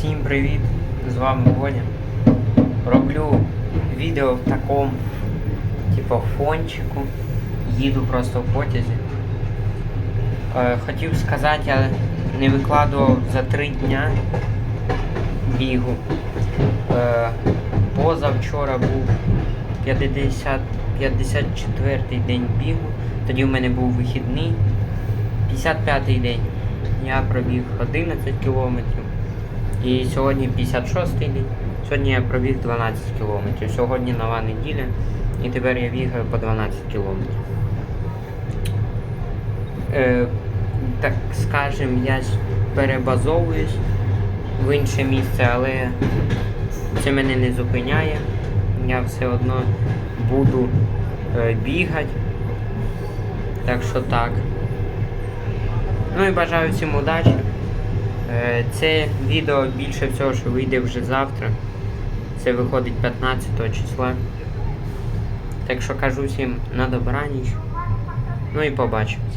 Всім привіт! З вами Боня. Роблю відео в такому, типу, фончику. Їду просто в потязі. Е, хотів сказати, я не викладував за три дня бігу. Е, позавчора був 50, 54-й день бігу, тоді в мене був вихідний. 55-й день я пробіг 11 кілометрів. І сьогодні 56-й день. Сьогодні я пробіг 12 кілометрів. Сьогодні нова неділя. І тепер я бігаю по 12 кілометрів. Е, так скажем, я ж перебазовуюсь в інше місце, але це мене не зупиняє. Я все одно буду е, бігати. Так що так. Ну і бажаю всім удачі. Е, Це відео більше всього, що вийде вже завтра. Це виходить 15 числа. Так що кажу всім на добраніч. Ну і побачимось.